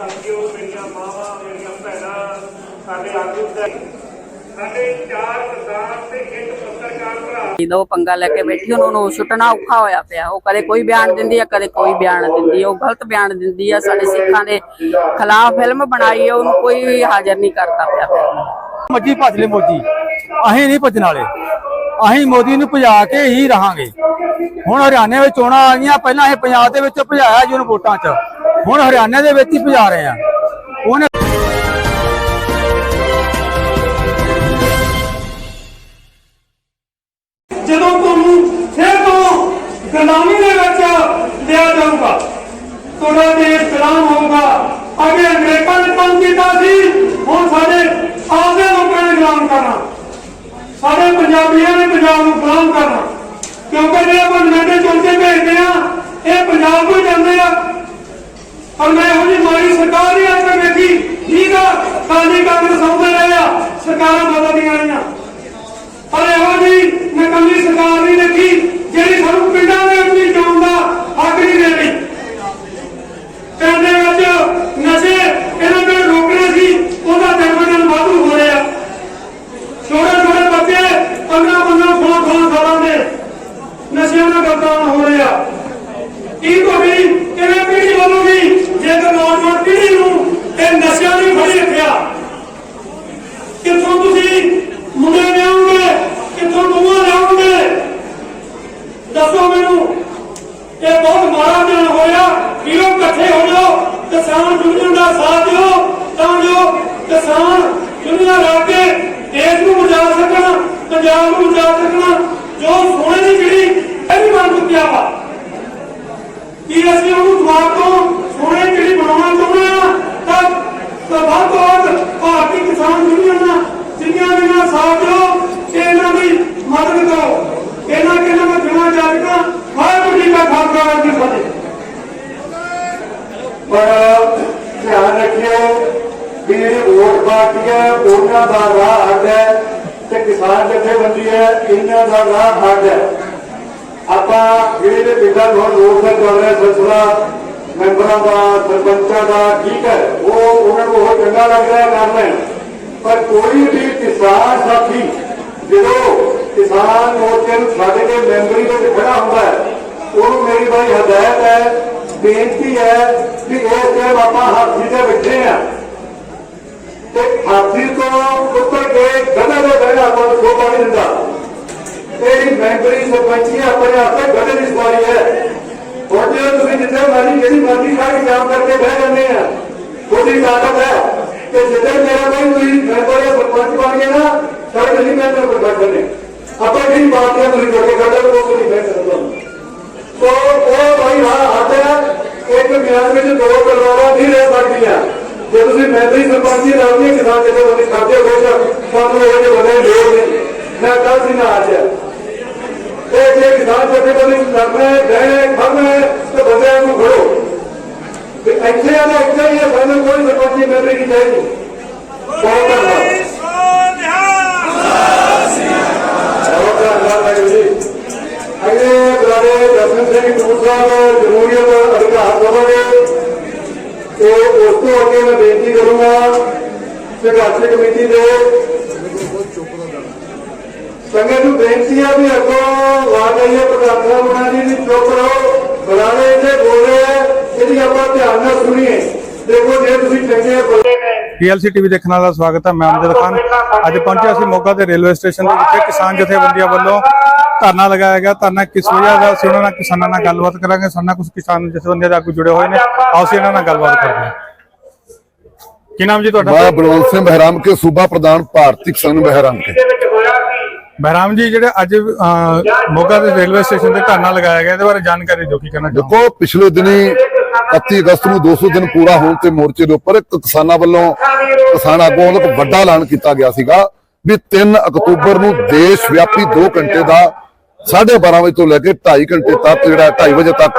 ਸਾਥੀਓ ਮੇਰੀਆਂ ਮਾਵਾਂ ਮੇਰੀਆਂ ਭੈਣਾਂ ਸਾਡੇ ਆਗੂ ਦਾ ਸਾਡੇ ਚਾਰ ਕਿਸਾਨ ਤੇ ਇੱਕ ਪੱਤਰਕਾਰ ਭਰਾ। ਜਦੋਂ ਪੰਗਾ ਲੈ ਕੇ ਬੈਠੀ ਉਹਨਾਂ ਨੂੰ ਛੁੱਟਣਾ ਔਖਾ ਹੋਇਆ ਪਿਆ। ਉਹ ਕਦੇ ਕੋਈ ਬਿਆਨ ਦਿੰਦੀ ਆ ਕਦੇ ਕੋਈ ਬਿਆਨ ਦਿੰਦੀ ਆ। ਉਹ ਗਲਤ ਬਿਆਨ ਦਿੰਦੀ ਆ। ਸਾਡੇ ਸਿੱਖਾਂ ਦੇ ਖਿਲਾਫ ਫਿਲਮ ਬਣਾਈ ਆ। ਉਹਨੂੰ ਕੋਈ ਵੀ ਹਾਜ਼ਰ ਨਹੀਂ ਕਰਦਾ ਪਿਆ। ਮੱਜੀ ਭੱਜ ਲੈ ਮੋਦੀ। ਅਸੀਂ ਨਹੀਂ ਭੱਜਣ ਵਾਲੇ। ਅਸੀਂ ਮੋਦੀ ਨੂੰ ਭਜਾ ਕੇ ਹੀ ਰਹਾਂਗੇ। ਹੁਣ ਹਰਿਆਣੇ ਵਿੱਚ ਚੋਣਾਂ ਆ ਗਈਆਂ ਪਹਿਲਾਂ ਅਸੀਂ ਪੰਜਾਬ ਦੇ ਵਿੱਚ ਭਜਾਇਆ ਜੀ ਉਹਨੂੰ ਵੋਟਾਂ 'ਚ। ਹੁਣ ਹਰਿਆਣੇ ਦੇ ਵਿੱਚ ਹੀ ਭਜਾ ਰਹੇ ਆ। ਉਹਨੇ ਸਰਕਾਰ ਨਹੀਂ ਦੇਖੀ ਜਿਹੜੀ ਸਾਨੂੰ ਪਿੰਡਾਂ ਦੇ ਵਿੱਚ ਵੀ ਜਾਣ ਦਾ ਹੱਕ ਨਹੀਂ ਦੇ ਰਹੀ ਪਿੰਡ ਦੇ ਵਿੱਚ ਨਸ਼ੇ ਇਹਨਾਂ ਨੂੰ ਰੋਕਣੇ ਸੀ ਉਹਦਾ ਦਿਨ ਬ ਦਿਨ ਵਾਧੂ ਹੋ ਰਿਹਾ ਛੋਟੇ ਛੋਟੇ ਬੱਚੇ 15 15 16 16 ਸਾਲਾਂ ਦੇ ਨਸ਼ਿਆਂ ਨਾਲ ਗਰਦਾਨ ਹੋ ਰਿਹਾ ਕੀ ਤੁਹਾਡੀ ਕਿਵੇਂ ਪੀੜ੍ਹੀ ਬਣੂਗੀ ਜੇਕਰ ਨੌਜਵਾਨ ਪੀੜ੍ਹੀ ਨੂੰ ਇਹ ਨਸ਼ਿਆਂ ਨੇ ਫੜੀ ਰੱਖਿਆ ਕਿੱਥੋਂ ਤੁਸੀਂ ਮੁੰਡੇ ਲਿਆਉਂਗੇ ਕਿੱਥੋਂ ਬੂਆ ਲਿਆਉਂਗੇ ਦੱਸੋ ਇਹ ਬਹੁਤ ਮਾੜਾ ਦਿਨ ਹੋਇਆ। ਵੀਰੋ, ਇਕੱਠੇ ਹੋ ਜਾਓ। ਕਿਸਾਨ ਯੂਨੀਅਨ ਦਾ ਸਾਥ ਦਿਓ। ਤਾਂ ਜੋ ਕਿਸਾਨ ਯੂਨੀਅਨ ਰਲ ਕੇ ਦੇਸ਼ ਨੂੰ ਬਚਾ ਸਕਣ, ਪੰਜਾਬ ਨੂੰ ਬਚਾ ਸਕਣ। ਜੋ ਸੋਨੇ ਦੀ ਜਿਹੜੀ ਇਹ ਵੀ ਬਣ ਚੁੱਕਿਆ ਵਾ। ਕੀ ਅਸੀਂ ਉਹਨੂੰ ਦੁਬਾਰਾ ਤੋਂ ਸੋਨੇ ਦੀ ਜਿਹੜੀ ਬਣਾਉਣਾ ਚਾਹੁੰਦੇ ਆ। ਤਾਂ ਤਾਂ ਵੱਧ ਤੋਂ ਵੱਧ ਭਾਰਤੀ ਕਿਸਾਨ ਯੂਨੀਅਨ ਜਿੰਨੀਆਂ ਵੀ ਨਾਲ ਸਾਥ ਦਿਓ, ਤੇ ਇਹਨਾਂ ਦੀ ਮਦਦ ਕਰੋ। ਇਹਨਾਂ ਕਿਨਾਂ ਦਾ ਜਮਾ ਜਾਗਣਾ ਵਾਹਿਗੁਰੂ ਜੀ ਕਾ ਖਾਲਸਾ ਵਾਹਿਗੁਰੂ ਜੀ ਕੀ ਫਤਿਹ। ਪਰ ਧਿਆਨ ਰੱਖਿਓ ਵੀ ਇਹ ਵੋਟ ਪਾਰਟੀ ਹੈ ਉਹਨਾਂ ਦਾ ਰਾਹ ਅੱਡ ਹੈ ਤੇ ਕਿਸਾਨ ਜਥੇਬੰਦੀ ਹੈ, ਇਹਨਾਂ ਦਾ ਰਾਹ ਅੱਡ ਹੈ। ਆਪਾਂ ਜਿਹੜੇ ਦੇ ਪਿੰਡਾਂ ਨੂੰ ਲੋਕ ਦਾ ਚੱਲ ਰਿਹਾ ਸਿਲਸਿਲਾ, ਮੈਂਬਰਾਂ ਦਾ, ਸਰਪੰਚਾਂ ਦਾ ਠੀਕ ਹੈ ਉਹ ਉਹਨਾਂ ਨੂੰ ਉਹ ਚੰਗਾ ਲੱਗ ਰਿਹਾ ਕਰ ਲੈਣ ਪਰ ਕੋਈ ਵੀ ਕਿਸਾਨ ਸਾਥੀ, ਜਦੋਂ ਕਿਸਾਨ ਮੋਰਚੇ ਨੂੰ ਛੱਡ ਕੇ ਮੈਂਬਰੀ ਵਿੱਚ ਖੜਾ ਹੁੰਦਾ ਹੈ। ਉਹਨੂੰ ਮੇਰੀ ਬੜੀ ਹਦਾਇਤ ਹੈ, ਬੇਨਤੀ ਹੈ ਕਿ ਇਸ ਟਾਈਮ ਆਪਾਂ ਹਾਥੀ ਤੇ ਬੈਠੇ ਆ ਤੇ ਹਾਥੀ ਤੋਂ ਉੱਤਰ ਕੇ ਗਧੇ ਦੇ ਬਹਿਣਾ ਆਪਾਂ ਨੂੰ ਸ਼ੋਭਾ ਨਹੀਂ ਦਿੰਦਾ। ਤੇਰੀ ਮੈਂਬਰੀ ਸਰਪੰਚੀ ਆਪਣੇ ਆਪੇ ਗਧੇ ਦੀ ਸਵਾਰੀ ਹੈ। ਹੁਣ ਜੇ ਤੁਸੀਂ ਜਿੱਥੇ ਮਰਜ਼ੀ, ਜਿਹੜੀ ਮਰਜ਼ੀ ਸਾਰੀ ਕੰਮ ਕਰਕੇ ਬਹਿ ਜਾਂਦੇ ਆ, ਉਹਦੀ ਤਾਕਤ ਹੈ ਕਿ ਜਿੱਥੇ ਮੇਰਾ ਕੋਈ ਤੁਸੀਂ ਮੈਂਬਰ ਜਾਂ ਸਰਪੰਚ ਬਣ ਗਏ ਨਾ, ਸਾਡੇ ਨਹੀਂ ਮੈਂਬਰ ਕੋਈ ਬੈਠ ਜਾਂਦੇ ਆਪਾਂ ਜਿਹੜੀ ਬਾਤ ਹੈ ਤੁਸੀਂ ਜੋੜੇ ਕਰਦੇ ਹੋ ਉਹ ਨਹੀਂ ਬੈਠ ਸਕਦੇ ਸੋ ਉਹ ਭਾਈ, ਹਾਂ ਹੱਥ ਹੈ। ਇੱਕ ਮਿਆਦ ਵਿੱਚ ਦੋ ਤਲਵਾਰਾਂ ਨਹੀਂ ਰਹਿ ਸਕਦੀਆਂ ਜੇ ਤੁਸੀਂ ਮੈਂਬਰੀ ਸਰਪੰਚੀ ਰਾਵੀ ਕਿਸਾਨ ਜਿਹੜੇ ਬੰਦੇ ਖਾਤੇ ਹੋ ਜਾ ਸਾਨੂੰ ਉਹ ਜਿਹੇ ਬੰਦੇ ਲੋੜ ਨਹੀਂ ਮੈਂ ਕੱਲ ਸੀ ਨਾ ਅੱਜ ਇਹ ਜੇ ਕਿਸਾਨ ਜਿਹੜੇ ਬੰਦੇ ਲੜਨਾ ਹੈ ਰਹਿਣਾ ਖੜਨਾ ਹੈ, ਤੇ ਬੰਦਿਆਂ ਨੂੰ ਫੜੋ। ਇੱਥੇ ਆ ਨਾ ਇੱਥੇ ਹੀ ਹੈ ਸਾਨੂੰ ਕੋਈ ਸਰਪੰਚੀ ਮੈਂਬਰੀ ਨਹੀਂ ਚਾਹੀਦੀ। ਬਹੁਤ ਧੰਨਵਾਦ ਬਹੁਤ ਧੰਨਵਾਦ ਹੈ ਜੀ ਅਗਲੇ ਬੁਲਾਰੇ ਦਰਸ਼ਨ ਸਿੰਘ ਟੂਰ ਸਾਹਿਬ ਜਮਹੂਰੀਅਤ ਅਧਿਕਾਰ ਸਭਾ ਤੇ ਉਸ ਤੋਂ ਅੱਗੇ ਮੈਂ ਬੇਨਤੀ ਕਰੂੰਗਾ ਸੰਘਰਸ਼ ਕਮੇਟੀ ਦੇ ਸੰਗਤ ਨੂੰ ਬੇਨਤੀ ਹੈ ਵੀ ਅੱਗੋਂ ਆਵਾਜ਼ ਆਈ ਹੈ ਪ੍ਰਧਾਨ ਦੀ ਚੁੱਪ ਰਹੋ। ਬੁਲਾਰੇ ਇੱਥੇ ਬੋਲ ਇਹਦੀ ਆਪਾਂ ਧਿਆਨ ਨਾਲ ਸੁਣੀਏ। ਦੇਖੋ ਜੇ ਤੁਸੀਂ ਚੰਗੇ ਬੋਲੇ। ਪੀਐਲਸੀ ਟੀਵੀ ਦੇਖਣ ਵਾਲਾ ਸਵਾਗਤ ਹੈ, ਮੈਂ ਅਮਜਦ ਖਾਨ। ਅੱਜ ਪਹੁੰਚਿਆ ਸੀ ਮੋਗਾ ਦੇ ਰੇਲਵੇ ਸਟੇਸ਼ਨ ਦੇ ਵਿਖੇ ਕਿਸਾਨ ਜਥੇਬੰਦੀਆਂ ਵੱਲੋਂ ਧਰਨਾ ਲਗਾਇਆ ਗਿਆ ਧਰਨਾ ਕਿਸ ਵਜ੍ਹਾ ਦਾ ਸੀ? ਉਹਨਾਂ ਨਾਲ ਕਿਸਾਨਾਂ ਨਾਲ ਗੱਲਬਾਤ ਕਰਾਂਗੇ ਸਾਡਾ ਕੁਝ ਕਿਸਾਨ ਜਥੇਬੰਦੀਆਂ ਦੇ ਆਗੂ ਜੁੜੇ ਹੋਏ ਨੇ। ਆਓ ਅਸੀਂ ਇਹਨਾਂ ਨਾਲ ਗੱਲਬਾਤ ਕਰਦੇ ਹਾਂ। ਕੀ ਨਾਮ ਜੀ ਤੁਹਾਡਾ? ਮੈਂ ਬਲਵੰਤ ਸਿੰਘ ਬਹਿਰਾਮ ਕੇ ਸੂਬਾ ਪ੍ਰਧਾਨ ਭਾਰਤੀ ਕਿਸਾਨ ਬਹਿਰਾਮ ਕੇ। ਬਹਿਰਾਮ ਜੀ ਜਿਹੜੇ ਅੱਜ ਮੋਗਾ ਦੇ ਰੇਲਵੇ ਸਟੇਸ਼ਨ ਤੇ ਧਰਨਾ ਲਗਾਇਆ ਗਿਆ ਇਹਦੇ ਬਾਰੇ ਜਾਣਕਾਰੀ ਦਿਓ ਕੀ ਕਹਿਣਾ ਦੇਖੋ ਪਿਛਲੇ ਦਿਨੀ 31 ਅਗਸਤ ਨੂੰ 200 ਦਿਨ ਪੂਰਾ ਹੋਣ ਤੇ ਮੋਰਚੇ ਦੇ ਉੱਪਰ ਕਿਸਾਨਾਂ ਵੱਲੋਂ ਕਿਸਾਨ ਆਗੂਆਂ ਵੱਲੋਂ ਇੱਕ ਵੱਡਾ ਐਲਾਨ ਕੀਤਾ ਗਿਆ ਸੀਗਾ ਵੀ 3 ਅਕਤੂਬਰ ਨੂੰ ਦੇਸ਼ ਵਿਆਪੀ 2 ਘੰਟੇ ਦਾ 12:30 ਵਜੇ ਤੋਂ ਲੈ ਕੇ 2.5 ਘੰਟੇ ਤੱਕ, ਜਿਹੜਾ 2:30 ਵਜੇ ਤੱਕ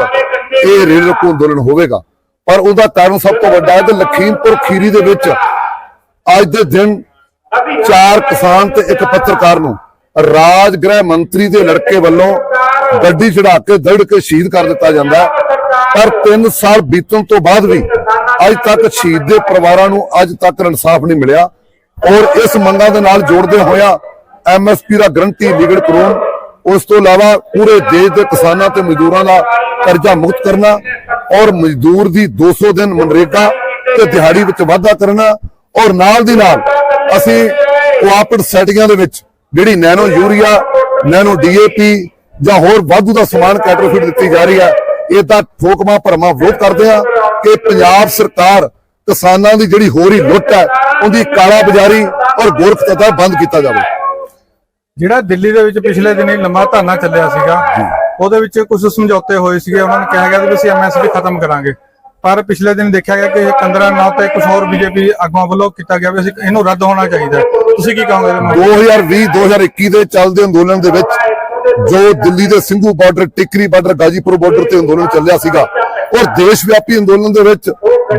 ਇਹ ਰੇਲ ਰੋਕੋ ਅੰਦੋਲਨ ਹੋਵੇਗਾ। ਪਰ ਉਹਦਾ ਕਾਰਨ ਸਭ ਤੋਂ ਵੱਡਾ ਹੈ ਕਿ ਲਖੀਮਪੁਰ ਖੀਰੀ ਦੇ ਵਿੱਚ ਅੱਜ ਦੇ ਦਿਨ ਚਾਰ ਕਿਸਾਨ ਤੇ ਇੱਕ ਪੱਤਰਕਾਰ ਨੂੰ ਰਾਜ ਗ੍ਰਹਿ ਮੰਤਰੀ ਦੇ ਲੜਕੇ ਵੱਲੋਂ ਗੱਡੀ ਚੜਾ ਕੇ ਦੜ ਕੇ ਸ਼ਹੀਦ ਕਰ ਦਿੱਤਾ ਜਾਂਦਾ ਪਰ 3 ਸਾਲ ਬੀਤਣ ਤੋਂ ਬਾਅਦ ਵੀ ਅੱਜ ਤੱਕ ਸ਼ਹੀਦ ਦੇ ਪਰਿਵਾਰਾਂ ਨੂੰ ਅੱਜ ਤੱਕ ਇਨਸਾਫ ਨਹੀਂ ਮਿਲਿਆ। ਔਰ ਇਸ ਮੰਗਾਂ ਦੇ ਨਾਲ ਜੋੜਦੇ ਹੋਇਆ ਐਮਐਸਪੀ ਦਾ ਗਰੰਟੀ ਲੀਗਲ ਕਾਨੂੰਨ ਉਸ ਤੋਂ ਇਲਾਵਾ ਪੂਰੇ ਦੇਸ਼ ਦੇ ਕਿਸਾਨਾਂ ਤੇ ਮਜ਼ਦੂਰਾਂ ਦਾ ਕਰਜ਼ਾ ਮੁਕਤ ਕਰਨਾ ਔਰ ਮਜ਼ਦੂਰ ਦੀ 200 ਦਿਨ ਮਨਰੇਗਾ ਤੇ ਦਿਹਾੜੀ ਵਿੱਚ ਵਾਧਾ ਕਰਨਾ ਔਰ ਨਾਲ ਦੀ ਨਾਲ ਅਸੀਂ ਕੋਆਪਰੇਟ ਸੈਟਿੰਗਾਂ ਦੇ ਵਿੱਚ ਜਿਹੜੀ ਨੈਨੋ ਯੂਰੀਆ, ਨੈਨੋ ਡੀਏਪੀ ਜਾਂ ਹੋਰ ਵਾਧੂ ਦਾ ਸਮਾਨ ਕੈਟਰਫਿਟ ਦਿੱਤੀ ਜਾ ਰਹੀ ਹੈ, ਇਹ ਤਾਂ ਠੋਕਮਾ ਭਰਮਾ ਵਿਰੋਧ ਕਰਦੇ ਆ ਕਿ ਪੰਜਾਬ ਸਰਕਾਰ ਕਿਸਾਨਾਂ ਦੀ ਜਿਹੜੀ ਹੋ ਰਹੀ ਲੁੱਟ ਹੈ, ਉਹਦੀ ਕਾਲਾ ਬਾਜ਼ਾਰੀ ਔਰ ਗੋਰਖਤਤਾ ਬੰਦ ਕੀਤਾ ਜਾਵੇ। ਜਿਹੜਾ ਦਿੱਲੀ ਦੇ ਵਿੱਚ ਪਿਛਲੇ ਦਿਨੀ ਲੰਮਾ ਧਰਨਾ ਚੱਲਿਆ ਸੀਗਾ ਉਹਦੇ ਵਿੱਚ ਕੁਝ ਸਮਝੌਤੇ ਹੋਏ ਸੀਗੇ ਉਹਨਾਂ ਨੇ ਕਿਹਾ ਗਿਆ ਵੀ ਅਸੀਂ ਐਮਐਸਪੀ ਖਤਮ ਕਰਾਂਗੇ ਪਰ ਪਿਛਲੇ ਦਿਨ ਦੇਖਿਆ ਗਿਆ ਕਿ 15 ਨੌ ਤੇ ਕੁਝ ਹੋਰ ਬੀਜੇਪੀ ਆਗੂਆਂ ਵੱਲੋਂ ਕੀਤਾ ਗਿਆ ਵੀ ਅਸੀਂ ਇਹਨੂੰ ਰੱਦ ਹੋਣਾ ਚਾਹੀਦਾ। ਤੁਸੀਂ ਕੀ ਕਹੋਗੇ ਇਹਦੇ ਬਾਰੇ? 2020-2021 ਦੇ ਚੱਲਦੇ ਅੰਦੋਲਨ ਦੇ ਵਿੱਚ ਜੋ ਦਿੱਲੀ ਦੇ Singhu border Tikri border Ghazipur border ਤੇ ਅੰਦੋਲਨ ਚੱਲਿਆ ਸੀਗਾ ਔਰ ਦੇਸ਼ ਵਿਆਪੀ ਅੰਦੋਲਨ ਦੇ ਵਿੱਚ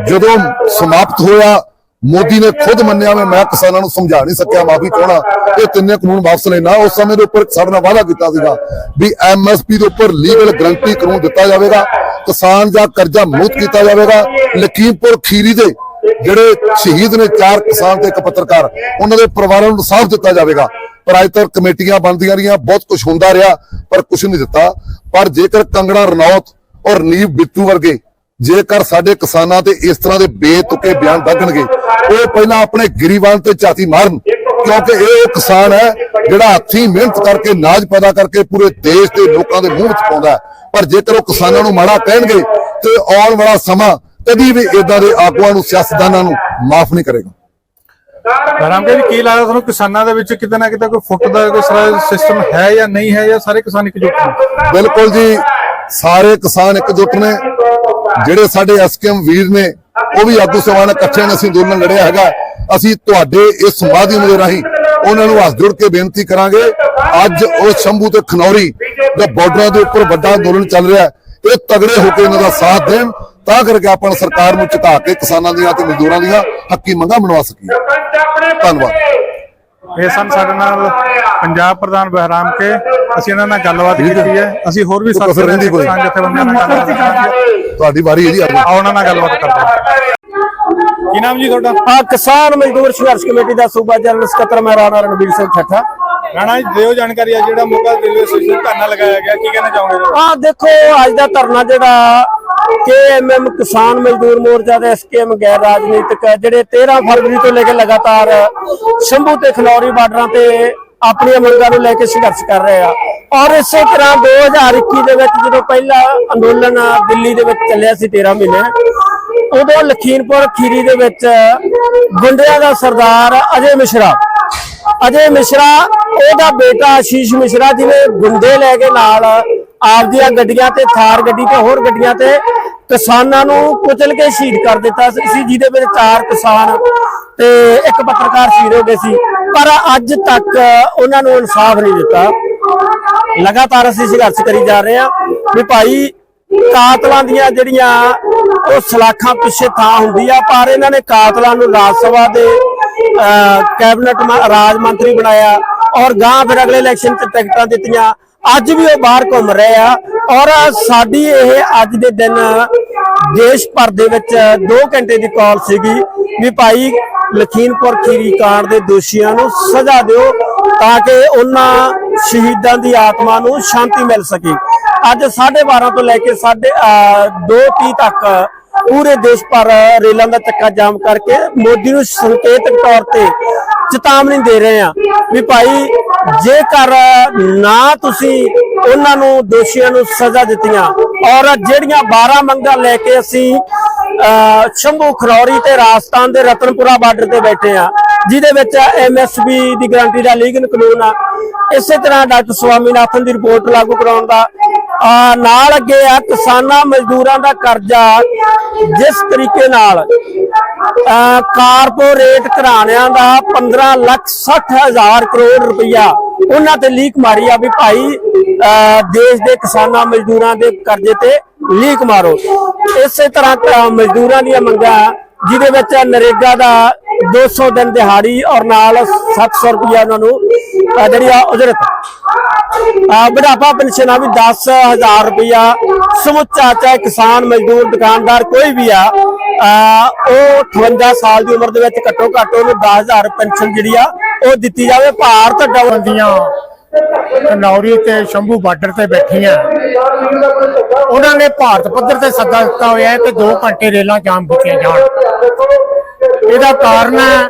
ਜਦੋਂ ਸਮਾਪਤ ਹੋਇਆ ਮੋਦੀ ਨੇ ਖੁਦ ਮੰਨਿਆ ਮੈਂ ਮੈਂ ਕਿਸਾਨਾਂ ਨੂੰ ਸਮਝਾ ਨਹੀਂ ਸਕਿਆ, ਮਾਫੀ ਚਾਹਣਾ ਇਹ ਤਿੰਨੇ ਕਾਨੂੰਨ ਵਾਪਸ ਲੈਣਾ ਉਸ ਸਮੇਂ ਦੇ ਉੱਪਰ ਸਾਡੇ ਨਾਲ ਵਾਅਦਾ ਕੀਤਾ ਸੀਗਾ ਵੀ ਐਮਐਸਪੀ ਦੇ ਉੱਪਰ ਲੀਗਲ ਗਰੰਟੀ ਕਾਨੂੰਨ ਦਿੱਤਾ ਜਾਵੇਗਾ, ਕਿਸਾਨ ਦਾ ਕਰਜ਼ਾ ਮੁਕਤ ਕੀਤਾ ਜਾਵੇਗਾ। ਲਖੀਮਪੁਰ ਖੀਰੀ ਦੇ ਜਿਹੜੇ ਸ਼ਹੀਦ ਨੇ ਚਾਰ ਕਿਸਾਨ ਤੇ ਇੱਕ ਪੱਤਰਕਾਰ, ਉਹਨਾਂ ਦੇ ਪਰਿਵਾਰਾਂ ਨੂੰ ਇਨਸਾਫ ਦਿੱਤਾ ਜਾਵੇਗਾ। ਪਰ ਅੱਜ ਤੱਕ ਕਮੇਟੀਆਂ ਬਣਦੀਆਂ ਰਹੀਆਂ, ਬਹੁਤ ਕੁਝ ਹੁੰਦਾ ਰਿਹਾ, ਪਰ ਕੁਝ ਨਹੀਂ ਦਿੱਤਾ। ਪਰ ਜੇਕਰ ਕੰਗਣਾ ਰਣੌਤ ਔਰ ਨੀਵ ਬਿੱਟੂ ਵਰਗੇ ਜੇਕਰ ਸਾਡੇ ਕਿਸਾਨਾਂ ਤੇ ਇਸ ਤਰ੍ਹਾਂ ਦੇ ਬੇਤੁਕੇ ਬਿਆਨ ਦਾਗਣਗੇ ਉਹ ਪਹਿਲਾਂ ਆਪਣੇ ਗਰੀਬਾਂ ਤੇ ਝਾਤੀ ਮਾਰਨ ਕਿਉਂਕਿ ਇਹ ਕਿਸਾਨ ਹੈ ਜਿਹੜਾ ਹੱਥੀਂ ਮਿਹਨਤ ਕਰਕੇ ਨਾਜ ਪੈਦਾ ਕਰਕੇ ਪੂਰੇ ਦੇਸ਼ ਦੇ ਲੋਕਾਂ ਦੇ ਮੂੰਹ ਵਿੱਚ ਪਾਉਂਦਾ। ਪਰ ਜੇਕਰ ਉਹ ਕਿਸਾਨਾਂ ਨੂੰ ਮਾੜਾ ਕਹਿਣਗੇ ਤੇ ਆਉਣ ਵਾਲਾ ਸਮਾਂ ਕਦੀ ਵੀ ਇਦਾਂ ਦੇ ਆਗੂਆਂ ਨੂੰ ਸਿਆਸਤਦਾਨਾਂ ਨੂੰ ਮਾਫ ਨਹੀਂ ਕਰੇਗਾ। ਰਾਮ ਜੀ ਕੀ ਲੱਗਦਾ ਤੁਹਾਨੂੰ ਕਿਸਾਨਾਂ ਦੇ ਵਿੱਚ ਕਿਤੇ ਨਾ ਕਿਤੇ ਕੋਈ ਫੁੱਟ ਦਾ ਕੋਈ ਸਾਰਾ ਸਿਸਟਮ ਹੈ ਜਾਂ ਨਹੀਂ ਹੈ ਜਾਂ ਸਾਰੇ ਕਿਸਾਨ ਇਕਜੁੱਟ ਨੇ? ਬਿਲਕੁਲ ਜੀ ਸਾਰੇ ਕਿਸਾਨ ਇਕਜੁੱਟ ਨੇ। ਜਿਹੜੇ ਸਾਡੇ ਐਸਕੇਐਮ ਵੀਰ ਨੇ, ਉਹ ਵੀ ਆਗੂ ਸਮਾਨ ਇਕੱਠੇ ਨੇ ਅਸੀਂ ਅੰਦੋਲਨ ਲੜਿਆ ਹੈਗਾ। ਅਸੀਂ ਤੁਹਾਡੇ ਇਸ ਮਾਧਿਅਮ ਦੇ ਰਾਹੀਂ ਉਹਨਾਂ ਨੂੰ ਹੱਥ ਜੋੜ ਕੇ ਬੇਨਤੀ ਕਰਾਂਗੇ। ਅੱਜ ਉਹ ਸ਼ੰਭੂ ਤੇ ਖਨੌਰੀ ਦੇ ਬਾਰਡਰਾਂ ਦੇ ਉੱਪਰ ਵੱਡਾ ਅੰਦੋਲਨ ਚੱਲ ਰਿਹਾ ਇਹ ਤਗੜੇ ਹੋ ਕੇ ਇਹਨਾਂ ਦਾ ਸਾਥ ਦੇਣ, ਤਾਂ ਕਰਕੇ ਆਪਾਂ ਸਰਕਾਰ ਨੂੰ ਝੁਕਾ ਕੇ ਕਿਸਾਨਾਂ ਦੀਆਂ ਤੇ ਮਜ਼ਦੂਰਾਂ ਦੀਆਂ ਹੱਕੀ ਮੰਗਾਂ ਬਣਵਾ ਸਕੀਏ। ਧੰਨਵਾਦ। ਇਹ ਸਨ ਸਾਡੇ ਨਾਲ ਪੰਜਾਬ ਪ੍ਰਧਾਨ ਬਹਿਰਾਮ ਕੇ ਅਸੀਂ ਇਹਨਾਂ ਨਾਲ ਗੱਲਬਾਤ ਹੈ। ਕੀਤੀ ਹੈ। ਅਸੀਂ ਹੋਰ ਵੀ ਸਾਥੀ ਰਹਿੰਦੀ ਕੋਈ। ਕਿਸਾਨ ਜਥੇਬੰਦੀਆਂ ਨਾਲ ਗੱਲਬਾਤ ਕਰਾਂਗੇ ਤੁਹਾਡੀ ਵਾਰੀ ਹੈ ਅੱਗੇ ਆਓ ਉਹਨਾਂ ਨਾਲ ਗੱਲਬਾਤ ਕਰਦੇ ਹਾਂ। ਕੀ ਨਾਮ ਜੀ ਤੁਹਾਡਾ? ਆ ਕਿਸਾਨ ਮਜ਼ਦੂਰ ਸੰਘਰਸ਼ ਕਮੇਟੀ ਦਾ ਸੂਬਾ ਜਨਰਲ ਸਕੱਤਰ ਮੈਂ ਰਾਣਾ ਰਣਬੀਰ ਸਿੰਘ ਠੱਠਾ। ਰਾਣਾ ਜੀ ਦਿਓ ਜਾਣਕਾਰੀ ਆ ਜਿਹੜਾ ਮੋਗਾ ਰੇਲਵੇ ਸਟੇਸ਼ਨ ਧਰਨਾ ਲਗਾਇਆ ਗਿਆ। ਕੀ ਕਹਿਣਾ ਚਾਹੋਗੇ? ਇਹਦੇ? ਆ ਦੇਖੋ ਅੱਜ ਦਾ ਧਰਨਾ ਜਿਹੜਾ ਕੇਐਮਐਮ ਕਿਸਾਨ ਮਜ਼ਦੂਰ ਮੋਰਚਾ ਦੇ ਐਸਕੇਐਮ ਗੈਰ ਰਾਜਨੀਤਿਕ ਜਿਹੜੇ 13 ਫਰਵਰੀ ਤੋਂ ਲੈ ਕੇ ਲਗਾਤਾਰ ਸ਼ੰਭੂ ਤੇ ਖਨੌਰੀ ਬਾਰਡਰਾਂ ਤੇ ਆਪਣੀਆਂ ਮੰਗਾਂ ਨੂੰ ਲੈ ਕੇ ਸੰਘਰਸ਼ ਕਰ ਰਹੇ ਆ। ਔਰ ਇਸੇ ਤਰ੍ਹਾਂ 2021 ਦੇ ਵਿੱਚ ਜਦੋਂ ਪਹਿਲਾ ਅੰਦੋਲਨ ਦਿੱਲੀ ਦੇ ਵਿੱਚ ਚੱਲਿਆ ਸੀ 13 ਮਹੀਨੇ, ਉਦੋਂ ਲਖੀਮਪੁਰ ਖੀਰੀ ਦੇ ਵਿੱਚ ਗੁੰਡਿਆਂ ਦਾ ਸਰਦਾਰ ਅਜੇ ਮਿਸ਼ਰਾ ਅਜੇ ਮਿਸ਼ਰਾ, ਉਹਦਾ ਬੇਟਾ ਆਸ਼ੀਸ਼ ਮਿਸ਼ਰਾ ਜਿਹਨੇ ਗੁੰਡੇ ਲੈ ਕੇ ਨਾਲ ਆਪਦੀਆਂ ਗੱਡੀਆਂ ਤੇ, ਥਾਰ ਗੱਡੀ ਤੇ, ਹੋਰ ਗੱਡੀਆਂ ਤੇ ਕਿਸਾਨਾਂ ਨੂੰ ਕੁਚਲ ਕੇ ਸ਼ਹੀਦ ਕਰ ਦਿੱਤਾ ਸੀ। ਜਿਹਦੇ ਵਿੱਚ ਚਾਰ ਕਿਸਾਨ ਤੇ ਇੱਕ ਪੱਤਰਕਾਰ ਸ਼ਹੀਦ ਹੋ ਗਏ ਸੀ। ਪਰ ਅੱਜ ਤੱਕ ਉਹਨਾਂ ਨੂੰ ਇਨਸਾਫ ਨਹੀਂ ਦਿੱਤਾ। ਲਗਾਤਾਰ ਅਸੀਂ ਸੰਘਰਸ਼ ਕਰੀ ਜਾ ਰਹੇ ਹਾਂ ਵੀ ਭਾਈ ਕਾਤਲਾਂ ਦੀਆਂ ਜਿਹੜੀਆਂ ਉਹ ਸਲਾਖਾਂ ਪਿੱਛੇ ਥਾਂ ਹੁੰਦੀ ਆ ਪਰ ਇਹਨਾਂ ਨੇ ਕਾਤਲਾਂ ਨੂੰ ਰਾਜ ਸਭਾ ਦੇ ਅਹ, ਕੈਬਨਿਟ ਰਾਜ ਮੰਤਰੀ ਬਣਾਇਆ ਔਰ ਗਾਂ ਫਿਰ ਅਗਲੇ ਇਲੈਕਸ਼ਨ 'ਚ ਟਿਕਟਾਂ ਦਿੱਤੀਆਂ। ਅੱਜ ਵੀ ਉਹ ਬਾਹਰ ਘੁੰਮ ਰਹੇ ਆ ਔਰ ਸਾਡੀ ਇਹ ਅੱਜ ਦੇ ਦਿਨ ਦੇਸ਼ ਭਰ ਦੇ ਵਿੱਚ 2 ਘੰਟੇ ਦੀ ਕਾਲ ਸੀਗੀ ਵੀ ਭਾਈ ਲਖੀਮਪੁਰ ਖੀਰੀ ਕਾਂਡ ਦੇ ਦੋਸ਼ੀਆਂ ਨੂੰ ਸਜ਼ਾ ਦਿਓ ਤਾਂ ਕਿ ਉਹਨਾਂ ਸ਼ਹੀਦਾਂ ਦੀ ਆਤਮਾ ਨੂੰ ਸ਼ਾਂਤੀ ਮਿਲ ਸਕੇ। ਅੱਜ 12:30 ਤੋਂ ਲੈ ਕੇ 2:30 ਤੱਕ ਪੂਰੇ ਦੇਸ਼ ਭਰ ਰੇਲਾਂ ਦਾ ਚੱਕਾ ਜਾਮ ਕਰਕੇ ਮੋਦੀ ਨੂੰ ਸੰਕੇਤਕ ਤੌਰ ਤੇ ਚੇਤਾਵਨੀ ਦੇ ਰਹੇ ਆ ਵੀ ਭਾਈ ਜੇਕਰ ਨਾ ਤੁਸੀਂ ਉਹਨਾਂ ਨੂੰ ਦੋਸ਼ੀਆਂ ਨੂੰ ਸਜ਼ਾ ਦਿੱਤੀਆਂ। ਔਰ ਜਿਹੜੀਆਂ 12 ਮੰਗਾਂ ਲੈ ਕੇ ਅਸੀਂ ਸ਼ੰਭੂ ਖਰੌਰੀ ਤੇ ਰਾਜਸਥਾਨ ਦੇ ਰਤਨਪੁਰਾ ਬਾਰਡਰ ਤੇ ਬੈਠੇ ਆ ਜਿਹਦੇ ਵਿੱਚ ਐਮਐਸਪੀ ਦੀ ਗਰੰਟੀ ਦਾ ਲੀਗਲ ਕਾਨੂੰਨ ਆ। ਇਸੇ ਤਰ੍ਹਾਂ ਡਾਕਟਰ ਸਵਾਮੀਨਾਥਨ ਦੀ ਰਿਪੋਰਟ ਲਾਗੂ ਕਰਾਉਣ ਦਾ ਨਾਲ ਅੱਗੇ ਆ ਕਿਸਾਨਾਂ ਮਜ਼ਦੂਰਾਂ ਦਾ ਕਰਜ਼ਾ ਜਿਸ ਤਰੀਕੇ ਨਾਲ ਕਾਰਪੋਰੇਟ ਘਰਾਣਿਆਂ ਦਾ 15 ਲੱਖ 60 ਹਜ਼ਾਰ ਕਰੋੜ ਰੁਪਈਆ ਉਹਨਾਂ ਤੇ ਲੀਕ ਮਾਰੀ ਆ ਵੀ ਭਾਈ ਦੇਸ਼ ਦੇ ਕਿਸਾਨਾਂ ਮਜ਼ਦੂਰਾਂ ਦੇ ਕਰਜ਼ੇ ਤੇ ਲੀਕ ਮਾਰੋ। ਇਸੇ ਤਰ੍ਹਾਂ ਮਜ਼ਦੂਰਾਂ ਦੀਆਂ ਮੰਗਾਂ, ਜਿਹਦੇ ਵਿੱਚ ਨਰੇਗਾ ਦਾ 200 ਦਿਨ ਦਿਹਾੜੀ ਔਰ ਨਾਲ 700 ਰੁਪਈਆ ਉਹਨਾਂ ਨੂੰ ਜਿਹੜੀ ਆ ਉਜਰਤ। ਬੁਢਾਪਾ ਪੈਨਸ਼ਨ ਆ ਵੀ 10000 ਰੁਪਇਆ ਸਮੁੱਚਾ ਚਾਹੇ ਕਿਸਾਨ, ਮਜ਼ਦੂਰ, ਦੁਕਾਨਦਾਰ ਕੋਈ ਵੀ ਆ ਉਹ 58 ਸਾਲ ਦੀ ਉਮਰ ਦੇ ਵਿੱਚ ਘੱਟੋ ਘੱਟ ਉਹਨੂੰ 10000 ਪੈਨਸ਼ਨ ਜਿਹੜੀ ਆ, ਉਹ ਦਿੱਤੀ ਜਾਵੇ, ਭਾਰਤ ਡਬਲਦੀਆਂ ਕਨੌਰੀ ਤੇ ਸ਼ੰਭੂ ਬਾਰਡਰ ਤੇ ਬੈਠੀਆਂ। ਉਹਨਾਂ ਨੇ ਭਾਰਤ ਪੱਧਰ ਤੇ ਸੱਦਾ ਦਿੱਤਾ ਹੋਇਆ ਹੈ ਕਿ 2 ਘੰਟੇ ਰੇਲਾਂ ਜਾਮ ਕੀਤੀਆਂ ਜਾਣ। ਇਹਦਾ ਕਾਰਨ ਹੈ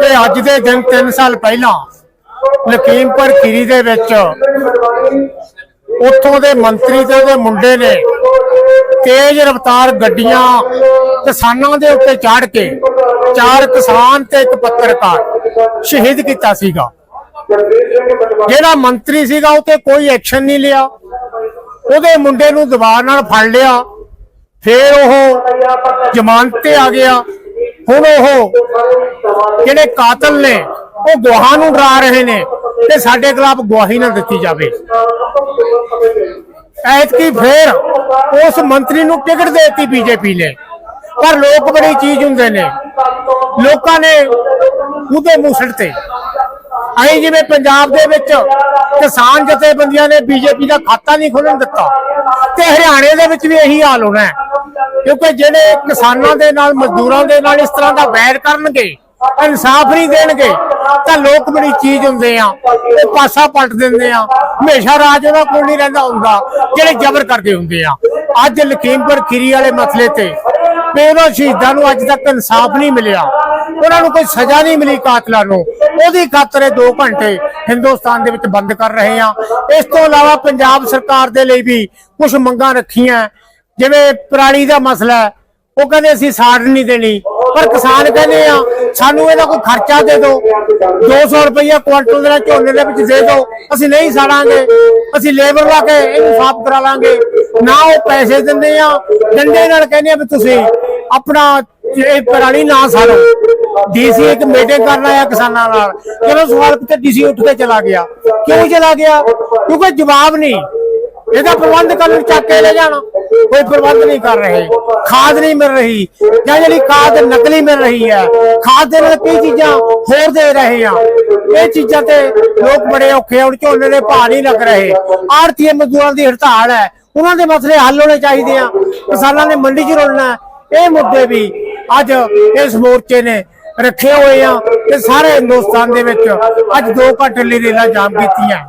ਕਿ ਅੱਜ ਦੇ ਦਿਨ 3 ਸਾਲ ਪਹਿਲਾਂ ਲਖੀਮਪੁਰ ਖੀਰੀ ਦੇ ਵਿੱਚ ਉੱਥੋਂ ਦੇ ਮੰਤਰੀ ਤੇ ਉਹਦੇ ਮੁੰਡੇ ਨੇ ਤੇਜ਼ ਰਫ਼ਤਾਰ ਗੱਡੀਆਂ ਕਿਸਾਨਾਂ ਦੇ ਉੱਤੇ ਚੜ੍ਹ ਕੇ ਚਾਰ ਕਿਸਾਨ ਤੇ ਇੱਕ ਪੱਤਰਕਾਰ ਸ਼ਹੀਦ ਕੀਤਾ ਸੀਗਾ। ਜਿਹੜਾ ਮੰਤਰੀ ਸੀਗਾ ਉਹ ਤੇ ਕੋਈ ਐਕਸ਼ਨ ਨਹੀਂ ਲਿਆ। ਉਹਦੇ ਮੁੰਡੇ ਨੂੰ ਦਬਾਅ ਨਾਲ ਫੜ ਲਿਆ। ਫਿਰ ਉਹ ਜ਼ਮਾਨਤ ਤੇ ਆ ਗਿਆ। ਹੁਣ ਉਹ ਜਿਹੜੇ ਕਾਤਲ ਨੇ, ਉਹ ਗਵਾਹਾਂ ਨੂੰ ਡਰਾ ਰਹੇ ਨੇ ਤੇ ਸਾਡੇ ਖਿਲਾਫ ਗਵਾਹੀ ਨਾ ਦਿੱਤੀ ਜਾਵੇ। ਐਤਕੀ ਫੇਰ ਉਸ ਮੰਤਰੀ ਨੂੰ ਟਿਕਟ ਦੇਤੀ ਬੀਜੇਪੀ ਨੇ। ਪਰ ਲੋਕ ਬੜੀ ਚੀਜ਼ ਹੁੰਦੇ ਨੇ। ਲੋਕਾਂ ਨੇ ਉਹਦੇ ਮੂਸੜ ਤੇ। ਅਸੀਂ ਜਿਵੇਂ ਪੰਜਾਬ ਦੇ ਵਿੱਚ ਕਿਸਾਨ ਜਥੇਬੰਦੀਆਂ ਨੇ ਬੀਜੇਪੀ ਦਾ ਖਾਤਾ ਨਹੀਂ ਖੋਲਣ ਦਿੱਤਾ ਤੇ ਹਰਿਆਣੇ ਦੇ ਵਿੱਚ ਵੀ ਇਹੀ ਹਾਲ ਹੋਣਾ ਹੈ। ਕਿਉਂਕਿ ਜਿਹੜੇ ਕਿਸਾਨਾਂ ਦੇ ਨਾਲ, ਮਜ਼ਦੂਰਾਂ ਦੇ ਨਾਲ ਇਸ ਤਰ੍ਹਾਂ ਦਾ ਵੈਰ ਕਰਨਗੇ, ਇਨਸਾਫ ਨਹੀਂ ਦੇਣਗੇ, ਤਾਂ ਲੋਕ ਬੜੀ ਚੀਜ਼ ਹੁੰਦੇ ਆ, ਉਹ ਪਾਸਾ ਪਲਟ ਦਿੰਦੇ ਆ। ਹਮੇਸ਼ਾ ਰਾਜ ਉਹਨਾਂ ਕੋਲ ਨਹੀਂ ਰਹਿੰਦਾ ਹੁੰਦਾ, ਜਿਹੜੇ ਜ਼ਬਰ ਕਰਦੇ ਹੁੰਦੇ ਆ। ਅੱਜ ਲਖੀਮਪੁਰ ਖੀਰੀ ਵਾਲੇ ਮਸਲੇ ਤੇ ਤੇ ਸ਼ਹੀਦਾਂ ਨੂੰ ਅੱਜ ਤੱਕ ਇਨਸਾਫ ਨਹੀਂ ਮਿਲਿਆ। ਉਹਨਾਂ ਨੂੰ ਕੋਈ ਸਜ਼ਾ ਨਹੀਂ ਮਿਲੀ ਕਾਤਲਾਂ ਨੂੰ। ਉਹਦੀ ਖਾਤਰ ਇਹ 2 ਘੰਟੇ ਹਿੰਦੁਸਤਾਨ ਦੇ ਵਿੱਚ ਬੰਦ ਕਰ ਰਹੇ ਆ। ਇਸ ਤੋਂ ਇਲਾਵਾ ਪੰਜਾਬ ਸਰਕਾਰ ਦੇ ਲਈ ਵੀ ਕੁਝ ਮੰਗਾਂ ਰੱਖੀਆਂ। ਜਿਵੇਂ ਪਰਾਲੀ ਦਾ ਮਸਲਾ ਉਹ ਕਹਿੰਦੇ ਅਸੀਂ ਸਾੜ ਨਹੀਂ ਦੇਣੀ। ਪਰ ਕਿਸਾਨ ਕਹਿੰਦੇ ਆ, ਸਾਨੂੰ ਇਹਦਾ ਕੋਈ ਖਰਚਾ ਦੇ ਦਿਓ। 200 ਰੁਪਈਆ ਕੁਆਂਟਲ ਦੇ ਨਾਲ ਝੋਨੇ ਦੇ ਵਿੱਚ ਦੇ ਦਿਓ। ਅਸੀਂ ਨਹੀਂ ਸਾੜਾਂਗੇ। ਅਸੀਂ ਲੇਬਰ ਲਾ ਕੇ ਇਹਨੂੰ ਸਾਫ਼ ਕਰਾ ਲਾਂਗੇ। ਨਾ ਉਹ ਪੈਸੇ ਦਿੰਦੇ ਆ। ਡੰਡੇ ਨਾਲ ਕਹਿੰਦੇ ਆ ਵੀ ਤੁਸੀਂ ਆਪਣਾ ਇਹ ਪਰਾਲੀ ਨਾ ਸਾੜੋ। ਡੀਸੀ ਇੱਕ ਮੀਟਿੰਗ ਕਰਨ ਆਇਆ ਕਿਸਾਨਾਂ ਨਾਲ। ਚਲੋ ਸਵਾਲ ਪੁੱਛੇ ਡੀਸੀ ਉੱਠ ਕੇ ਚਲਾ ਗਿਆ। ਕਿਉਂ ਚਲਾ ਗਿਆ? ਕਿਉਂਕਿ ਜਵਾਬ ਨਹੀਂ। ਇਹਦਾ ਪ੍ਰਬੰਧ ਕਰਨ ਚੱਕ ਕੇ ਲੈ ਜਾਣਾ। ਕੋਈ ਪ੍ਰਬੰਧ ਨਹੀਂ ਕਰ ਰਹੇ। ਖਾਦ ਨਹੀਂ ਮਿਲ ਰਹੀ। ਜਾਂ ਜਿਹੜੀ ਖਾਦ ਨਕਲੀ ਮਿਲ ਰਹੀ ਹੈ। ਖਾਦ ਦੇ ਨਾਲ ਕਈ ਚੀਜ਼ਾਂ ਹੋਰ ਦੇ ਰਹੇ ਆ। ਇਹ ਚੀਜ਼ਾਂ ਤੇ ਲੋਕ ਬੜੇ ਔਖੇ ਆ। ਹੁਣ ਝੋਨੇ ਦੇ ਭਾਅ ਨਹੀਂ ਲੱਗ ਰਹੇ। ਆੜਤੀਏ ਮਜ਼ਦੂਰਾਂ ਦੀ ਹੜਤਾਲ ਹੈ। ਉਹਨਾਂ ਦੇ ਮਸਲੇ ਹੱਲ ਹੋਣੇ ਚਾਹੀਦੇ ਆ। ਕਿਸਾਨਾਂ ਨੇ ਮੰਡੀ 'ਚ ਰੋਲਣਾ ਇਹ ਮੁੱਦੇ ਵੀ ਅੱਜ ਇਸ ਮੋਰਚੇ ਨੇ ਰੱਖੇ ਹੋਏ ਆ ਤੇ ਸਾਰੇ ਹਿੰਦੁਸਤਾਨ ਦੇ ਵਿੱਚ ਅੱਜ 2 ਘੰਟੇ ਲਈ ਰੇਲਾਂ ਜਾਮ ਕੀਤੀਆਂ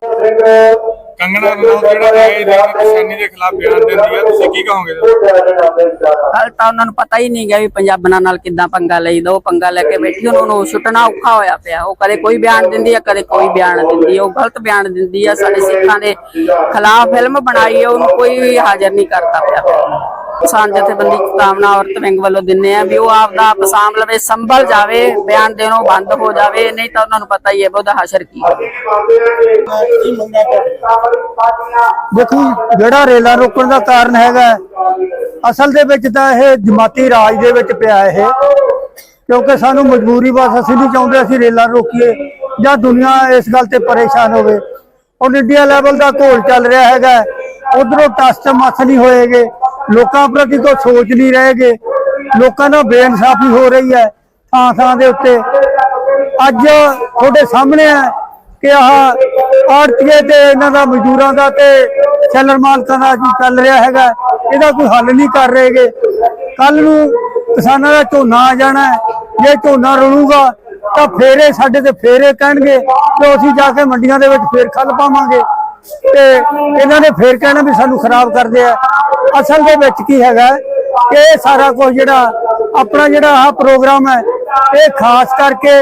ਕੰਗਣਾ ਰਣੌਤ ਜਿਹੜਾ ਹੈ ਇਹ ਜਿਹੜਾ ਕਿਸਾਨੀ ਦੇ ਖਿਲਾਫ ਬਿਆਨ ਦਿੰਦੀ ਆ, ਤੁਸੀਂ ਕੀ ਕਹੋਗੇ? ਕੱਲ ਤਾਂ ਉਹਨਾਂ ਨੂੰ ਪਤਾ ਹੀ ਨਹੀਂ ਗਿਆ ਵੀ ਪੰਜਾਬਣਾਂ ਨਾਲ ਕਿੱਦਾਂ ਪੰਗਾ ਲਈਦਾ ਉਹ ਪੰਗਾ ਲੈ ਕੇ ਬੈਠੀ, ਉਹਨਾਂ ਨੂੰ ਛੁੱਟਣਾ ਔਖਾ ਹੋਇਆ ਪਿਆ। ਉਹ ਕਦੇ ਕੋਈ ਬਿਆਨ ਦਿੰਦੀ ਆ, ਕਦੇ ਕੋਈ ਬਿਆਨ ਦਿੰਦੀ ਆ, ਉਹ ਗਲਤ ਬਿਆਨ ਦਿੰਦੀ ਆ। ਸਾਡੇ ਸਿੱਖਾਂ ਦੇ ਖਿਲਾਫ ਫਿਲਮ ਬਣਾਈ ਆ, ਉਹਨੂੰ ਕੋਈ ਹਾਜ਼ਰ ਨਹੀਂ ਕਰਦਾ ਪਿਆ। ਕਿਸਾਨ ਜਥੇਬੰਦੀ ਚੇਤਾਵਨਾ ਔਰਤ ਵਿੰਗ ਵੱਲੋਂ ਦਿੰਨੇ ਆ ਵੀ ਉਹ ਆਪਦਾ ਆਪ ਸਾਂਭ ਲਵੇ, ਸੰਭਲ ਜਾਵੇ, ਬਿਆਨ ਦੇਣੋਂ ਬੰਦ ਹੋ ਜਾਵੇ, ਨਹੀਂ ਤਾਂ ਉਹਨਾਂ ਨੂੰ ਪਤਾ ਹੀ ਹੈ ਵੀ ਉਹਦਾ ਹਸ਼ਰ ਕੀ ਦੇਖੋ ਜਿਹੜਾ ਰੇਲਾਂ ਰੋਕਣ ਦਾ ਕਾਰਨ ਹੈਗਾ ਅਸਲ ਦੇ ਵਿੱਚ ਤਾਂ ਇਹ ਜਮਾਤੀ ਰਾਜ ਦੇ ਵਿੱਚ ਪਿਆ ਇਹ। ਕਿਉਂਕਿ ਸਾਨੂੰ ਮਜਬੂਰੀ ਬਸ ਅਸੀਂ ਨਹੀਂ ਚਾਹੁੰਦੇ ਅਸੀਂ ਰੇਲਾਂ ਰੋਕੀਏ, ਜਾਂ ਦੁਨੀਆ ਇਸ ਗੱਲ ਤੇ ਪਰੇਸ਼ਾਨ ਹੋਵੇ। ਔਰ ਇੰਡੀਆ ਲੈਵਲ ਦਾ ਘੋਲ ਚੱਲ ਰਿਹਾ ਹੈਗਾ ਉਧਰੋਂ ਟਸਟ ਮੱਥ ਨਹੀਂ ਹੋਏਗੇ। ਲੋਕਾਂ ਪ੍ਰਤੀ ਕੋਈ ਸੋਚ ਨਹੀਂ ਰਹੇਗੇ ਲੋਕਾਂ ਨਾਲ ਬੇਇਨਸਾਫੀ ਹੋ ਰਹੀ ਹੈ ਥਾਂ ਥਾਂ ਦੇ ਉੱਤੇ। ਅੱਜ ਤੁਹਾਡੇ ਸਾਹਮਣੇ ਹੈ ਕਿ ਆਹ ਆੜਤੀਏ ਤੇ ਇਹਨਾਂ ਦਾ ਮਜ਼ਦੂਰਾਂ ਦਾ ਤੇ ਸੈਲਰ ਮਾਲਕਾਂ ਦਾ ਕੀ ਚੱਲ ਰਿਹਾ ਹੈਗਾ, ਇਹਦਾ ਕੋਈ ਹੱਲ ਨਹੀਂ ਕਰ ਰਹੇਗੇ ਕੱਲ ਨੂੰ ਕਿਸਾਨਾਂ ਦਾ ਝੋਨਾ ਆ ਜਾਣਾ ਜੇ ਝੋਨਾ ਰੁਲੂਗਾ ਤਾਂ ਫੇਰੇ ਸਾਡੇ ਤੇ ਫੇਰੇ ਕਹਿਣਗੇ ਕਿ ਅਸੀਂ ਜਾ ਕੇ ਮੰਡੀਆਂ ਦੇ ਵਿੱਚ ਫੇਰ ਖੱਲ ਪਾਵਾਂਗੇ। ਤੇ ਇਹਨਾਂ ਨੇ ਫੇਰ ਕਹਿਣਾ ਵੀ ਸਾਨੂੰ ਖਰਾਬ ਕਰਦੇ ਆ। ਅਸਲ ਦੇ ਵਿੱਚ ਕੀ ਹੈਗਾ ਕਿ ਇਹ ਸਾਰਾ ਕੁਝ ਜਿਹੜਾ ਆਪਣਾ ਜਿਹੜਾ ਆਹ ਪ੍ਰੋਗਰਾਮ ਹੈ, ਇਹ ਖਾਸ ਕਰਕੇ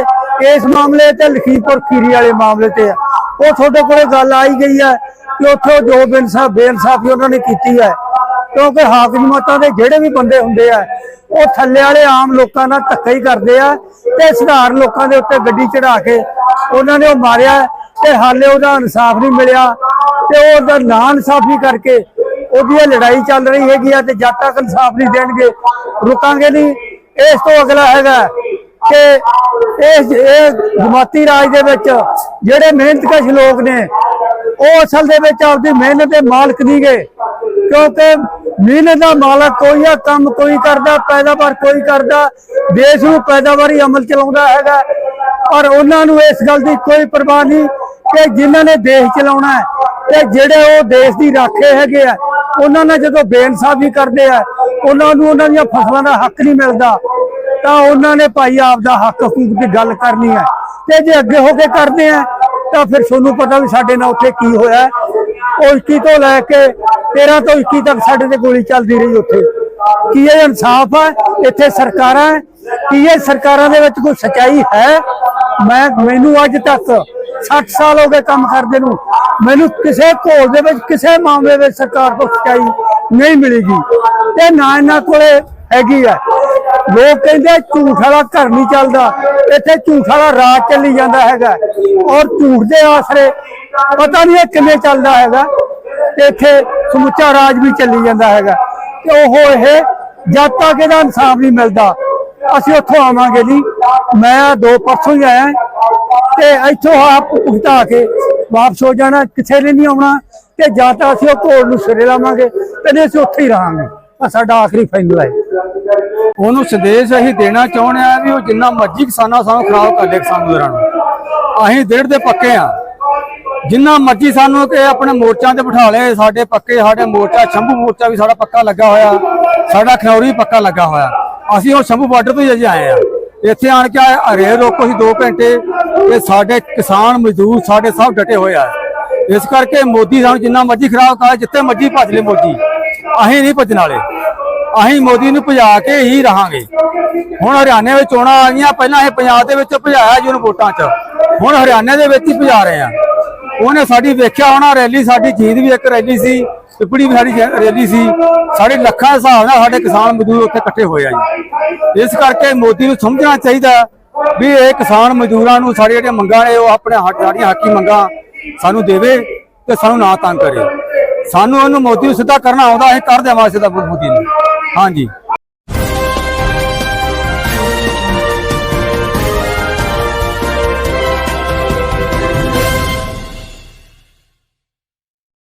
ਇਸ ਮਾਮਲੇ ਤੇ ਲਖੀਮਪੁਰ ਖੀਰੀ ਵਾਲੇ ਮਾਮਲੇ ਤੇ ਆ ਉਹ ਤੁਹਾਡੇ ਕੋਲ ਗੱਲ ਆਈ ਗਈ ਹੈ ਕਿ ਉੱਥੋਂ ਜੋ ਬੇਇਨਸਾਫ ਬੇਇਨਸਾਫੀ ਉਹਨਾਂ ਨੇ ਕੀਤੀ ਹੈ। ਕਿਉਂਕਿ ਹਾਕਮਾਂ ਦੇ ਜਿਹੜੇ ਵੀ ਬੰਦੇ ਹੁੰਦੇ ਆ, ਉਹ ਥੱਲੇ ਵਾਲੇ ਆਮ ਲੋਕਾਂ ਨਾਲ ਧੱਕਾ ਹੀ ਕਰਦੇ ਆ ਤੇ ਸਧਾਰਨ ਲੋਕਾਂ ਦੇ ਉੱਤੇ ਗੱਡੀ ਚੜਾ ਕੇ ਉਹਨਾਂ ਨੇ ਉਹ ਮਾਰਿਆ ਤੇ ਹਾਲੇ ਉਹਦਾ ਇਨਸਾਫ ਨਹੀਂ ਮਿਲਿਆ ਤੇ ਉਹ ਉਹਦਾ ਨਾਂ ਇਨਸਾਫੀ ਕਰਕੇ ਉਹਦੀ ਲੜਾਈ ਚੱਲ ਰਹੀ ਹੈਗੀ ਆ ਤੇ ਜਦ ਤੱਕ ਇਨਸਾਫ ਨਹੀਂ ਦੇਣਗੇ, ਰੁਕਾਂਗੇ ਨਹੀਂ। ਇਸ ਤੋਂ ਅਗਲਾ ਹੈਗਾ ਕਿ ਇਹ ਇਹ ਜਮਾਤੀ ਰਾਜ ਦੇ ਵਿੱਚ ਜਿਹੜੇ ਮਿਹਨਤਕਸ਼ ਲੋਕ ਨੇ, ਉਹ ਅਸਲ ਦੇ ਵਿੱਚ ਆਪਦੀ ਮਿਹਨਤ ਦੇ ਮਾਲਕ ਨਹੀਂ ਗਏ ਕਿਉਂਕਿ ਮਿਹਨਤ ਦਾ ਮਾਲਕ ਕੋਈ ਆ, ਕੰਮ ਕੋਈ ਕਰਦਾ, ਪੈਦਾਵਾਰ ਕੋਈ ਕਰਦਾ, ਦੇਸ਼ ਨੂੰ ਪੈਦਾਵਾਰੀ ਅਮਲ ਚਲਾਉਂਦਾ ਹੈਗਾ। ਪਰ ਉਹਨਾਂ ਨੂੰ ਇਸ ਗੱਲ ਦੀ ਕੋਈ ਪਰਵਾਹ ਨਹੀਂ। ਕਿ ਜਿਨ੍ਹਾਂ ਨੇ ਦੇਸ਼ ਚਲਾਉਣਾ ਹੈ ਤੇ ਜਿਹੜੇ ਉਹ ਦੇਸ਼ ਦੀ ਰਾਖੇ ਹੈਗੇ ਆ, ਉਹਨਾਂ ਨਾਲ ਜਦੋਂ ਬੇਇਨਸਾਫੀ ਕਰਦੇ ਆ, ਉਹਨਾਂ ਨੂੰ ਉਹਨਾਂ ਦੀਆਂ ਫਸਲਾਂ ਦਾ ਹੱਕ ਨਹੀਂ ਮਿਲਦਾ, ਤਾਂ ਉਹਨਾਂ ਨੇ ਭਾਈ ਆਪ ਦਾ ਹੱਕ ਹਕੂਕ ਦੀ ਗੱਲ ਕਰਨੀ ਹੈ। ਤੇ ਜੇ ਅੱਗੇ ਹੋ ਕੇ ਕਰਦੇ ਆ, ਤਾਂ ਫਿਰ ਤੁਹਾਨੂੰ ਪਤਾ ਵੀ ਸਾਡੇ ਨਾਲ ਉੱਥੇ ਕੀ ਹੋਇਆ ਉਹ 21 ਤੋਂ ਲੈ ਕੇ 13 ਤੋਂ 21 ਤੱਕ ਸਾਡੇ ਤੇ ਗੋਲੀ ਚੱਲਦੀ ਰਹੀ ਉੱਥੇ। ਕੀ ਇਹ ਇਨਸਾਫ ਹੈ ਇੱਥੇ ਸਰਕਾਰਾਂ ਕੀ ਇਹ ਸਰਕਾਰਾਂ ਦੇ ਵਿੱਚ ਕੋਈ ਸਚਾਈ ਹੈ? ਮੈਂ, ਮੈਨੂੰ ਅੱਜ ਤੱਕ 60 ਸਾਲ ਹੋ ਗਏ ਕੰਮ ਕਰਦੇ ਨੂੰ। ਮੈਨੂੰ ਕਿਸੇ ਘੋਲ ਦੇ ਵਿੱਚ, ਕਿਸੇ ਮਾਮਲੇ ਵਿੱਚ ਸਰਕਾਰ ਤੋਂ ਸਚਾਈ ਨਹੀਂ ਮਿਲੇਗੀ। ਤੇ ਨਾ ਇਹਨਾਂ ਕੋਲੇ ਹੈਗੀ ਆ। ਲੋਕ ਕਹਿੰਦੇ ਝੂਠ ਵਾਲਾ ਘਰ ਨਹੀਂ ਚੱਲਦਾ। ਇੱਥੇ ਝੂਠ ਵਾਲਾ ਰਾਜ ਚੱਲੀ ਜਾਂਦਾ ਹੈਗਾ। ਔਰ ਝੂਠ ਦੇ ਆਸਰੇ ਪਤਾ ਨਹੀਂ ਇਹ ਕਿਵੇਂ ਚੱਲਦਾ ਹੈਗਾ। ਇੱਥੇ ਸਮੁੱਚਾ ਰਾਜ ਵੀ ਚੱਲੀ ਜਾਂਦਾ ਹੈਗਾ। ਤੇ ਉਹ ਇਹ ਜਦ ਤੱਕ ਇਹਦਾ ਇਨਸਾਫ ਨਹੀਂ ਮਿਲਦਾ, ਅਸੀਂ ਉੱਥੋਂ ਆਵਾਂਗੇ ਜੀ। ਮੈਂ ਦੋ ਪਰਸੋਂ ਹੀ ਆਇਆ। ਤੇ ਇੱਥੋਂ ਆਪ ਭੁਗਤਾ ਕੇ ਵਾਪਸ ਹੋ ਜਾਣਾ, ਕਿਸੇ ਨੇ ਨਹੀਂ ਆਉਣਾ ਤੇ ਜਾਂ ਤਾਂ ਅਸੀਂ ਉਹ ਘੋੜ ਨੂੰ ਸਿਰੇ ਲਾਵਾਂਗੇ ਤੇ ਨਹੀਂ ਅਸੀਂ ਉੱਥੇ ਹੀ ਰਹਾਂਗੇ। ਆਹ ਸਾਡਾ ਆਖਰੀ ਫਾਈਨਲ ਹੈ। ਉਹਨੂੰ ਸੰਦੇਸ਼ ਅਸੀਂ ਦੇਣਾ ਚਾਹੁੰਦੇ ਆ ਵੀ ਉਹ ਜਿੰਨਾ ਮਰਜ਼ੀ ਕਿਸਾਨਾਂ ਸਾਨੂੰ ਖਰਾਬ ਕਰ ਦੇ ਕਿਸਾਨ ਵੀਰਾਂ ਨੂੰ। ਅਸੀਂ ਦਿੜ ਦੇ ਪੱਕੇ ਆ ਜਿੰਨਾ ਮਰਜ਼ੀ ਸਾਨੂੰ ਕਿ ਆਪਣੇ ਮੋਰਚਾਂ ਤੇ ਬਿਠਾ ਲਏ, ਸਾਡੇ ਪੱਕੇ, ਸਾਡੇ ਮੋਰਚਾ, ਸ਼ੰਭੂ ਮੋਰਚਾ ਵੀ ਸਾਡਾ ਪੱਕਾ ਲੱਗਾ ਹੋਇਆ। ਸਾਡਾ ਖਨੌਰੀ ਵੀ ਪੱਕਾ ਲੱਗਾ ਹੋਇਆ। ਅਸੀਂ ਉਹ ਸ਼ੰਭੂ ਬਾਰਡਰ ਤੋਂ ਹੀ ਅਜੇ ਆਏ ਆ ਇੱਥੇ ਆਣ ਕੇ ਹਰੇ ਰੋਕੋ ਸੀ 2 ਘੰਟੇ। ਤੇ ਸਾਡੇ ਕਿਸਾਨ ਮਜ਼ਦੂਰ ਸਾਡੇ ਸਭ ਡਟੇ ਹੋਏ ਆ। ਇਸ ਕਰਕੇ ਮੋਦੀ ਸਾਨੂੰ ਜਿੰਨਾ ਮਰਜ਼ੀ ਖਰਾਬ ਕਰ, ਜਿੱਥੇ ਮਰਜ਼ੀ ਭੱਜ ਲੈ ਮੋਦੀ। ਅਸੀਂ ਨਹੀਂ ਭੱਜਣ ਵਾਲੇ। ਅਸੀਂ ਮੋਦੀ ਨੂੰ ਭਜਾ ਕੇ ਹੀ ਰਹਾਂਗੇ। ਹੁਣ ਹਰਿਆਣੇ ਵਿੱਚ ਚੋਣਾਂ ਆ ਗਈਆਂ। ਪਹਿਲਾਂ ਇਹ ਪੰਜਾਬ ਦੇ ਵਿੱਚ ਭਜਾਇਆ ਜੀ ਉਹਨੂੰ ਵੋਟਾਂ 'ਚ। ਹੁਣ ਹਰਿਆਣੇ ਦੇ ਵਿੱਚ ਹੀ ਭਜਾ ਰਹੇ ਆ। ਉਹਨੇ ਸਾਡੀ ਵੇਖਿਆ ਹੋਣਾ, ਰੈਲੀ ਸਾਡੀ ਜੀਂਦ ਵੀ ਇੱਕ ਰੈਲੀ ਸੀ ਟਿੱਪੜੀ ਵੀ ਸਾਡੀ ਰੈਲੀ ਸੀ। ਸਾਡੇ ਲੱਖਾਂ ਦੇ ਹਿਸਾਬ ਨਾਲ ਸਾਡੇ ਕਿਸਾਨ ਮਜ਼ਦੂਰ ਉੱਥੇ ਇਕੱਠੇ ਹੋਏ ਆ ਜੀ। ਇਸ ਕਰਕੇ ਮੋਦੀ ਨੂੰ ਸਮਝਣਾ ਚਾਹੀਦਾ। ਵੀ ਇਹ ਕਿਸਾਨ ਮਜ਼ਦੂਰਾਂ ਨੂੰ ਸਾਡੀਆਂ ਜਿਹੜੀਆਂ ਮੰਗਾਂ ਨੇ, ਉਹ ਆਪਣੇ ਸਾਡੀਆਂ ਹੱਕੀ ਮੰਗਾਂ ਸਾਨੂੰ ਦੇਵੇ ਤੇ ਸਾਨੂੰ ਨਾ ਤੰਗ ਕਰੇ। ਸਾਨੂੰ ਉਹਨੂੰ ਮੋਦੀ ਨੂੰ ਸਿੱਧਾ ਕਰਨਾ ਆਉਂਦਾ, ਅਸੀਂ ਕਰ ਦੇਵਾਂ ਸਿੱਧਾ ਮੋਦੀ ਨੂੰ। ਹਾਂਜੀ।